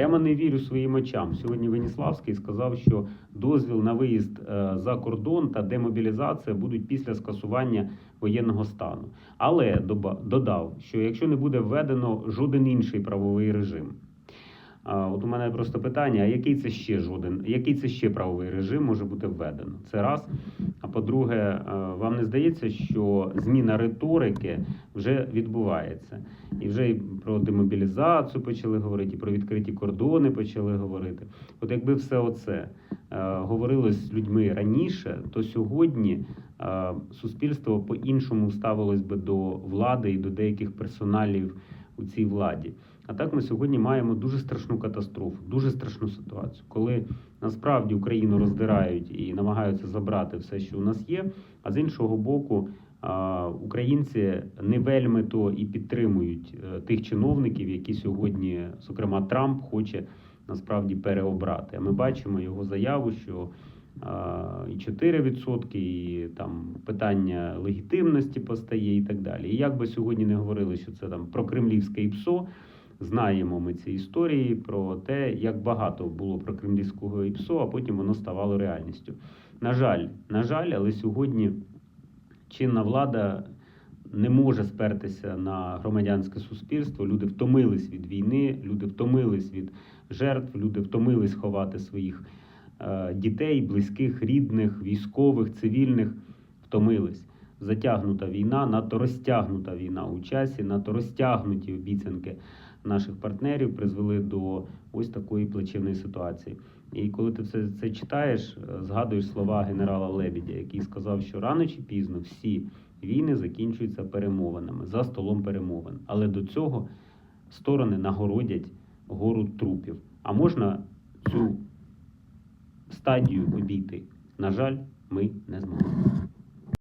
Прямо не вірю своїм очам. Сьогодні Веніславський сказав, що дозвіл на виїзд е, за кордон та демобілізація будуть після скасування воєнного стану. Але додав, що якщо не буде введено жоден інший правовий режим. От у мене просто питання: а який це ще жоден, який це ще правовий режим може бути введено? Це раз. По-друге, е, вам не здається, що зміна риторики вже відбувається, і вже і про демобілізацію почали говорити, і про відкриті кордони почали говорити. От якби все оце е, говорилось з людьми раніше, то сьогодні е, суспільство по-іншому ставилось би до влади і до деяких персоналів у цій владі. А так ми сьогодні маємо дуже страшну катастрофу, дуже страшну ситуацію, коли насправді Україну роздирають і намагаються забрати все, що у нас є. А з іншого боку, українці не вельми то і підтримують е, тих чиновників, які сьогодні, зокрема, Трамп хоче насправді переобрати. А ми бачимо його заяву, що і 4%, і там питання легітимності постає, і так далі. І як би сьогодні не говорили, що це там про кремлівське ІПСО. Знаємо ми ці історії про те, як багато було про кремлівського ІПСО, а потім воно ставало реальністю. На жаль, на жаль, але сьогодні чинна влада не може спертися на громадянське суспільство. Люди втомились від війни, люди втомились від жертв, люди втомились ховати своїх дітей, близьких, рідних, військових, цивільних. Втомились. Затягнута війна, надто розтягнута війна у часі, надто розтягнуті обіцянки наших партнерів призвели до ось такої плачевної ситуації. І коли ти все це читаєш, е, згадуєш слова генерала Лебедя, який сказав, що рано чи пізно всі війни закінчуються перемовинами за столом перемовин. Але до цього сторони нагородять гору трупів. А можна цю стадію обійти? На жаль, ми не зможемо.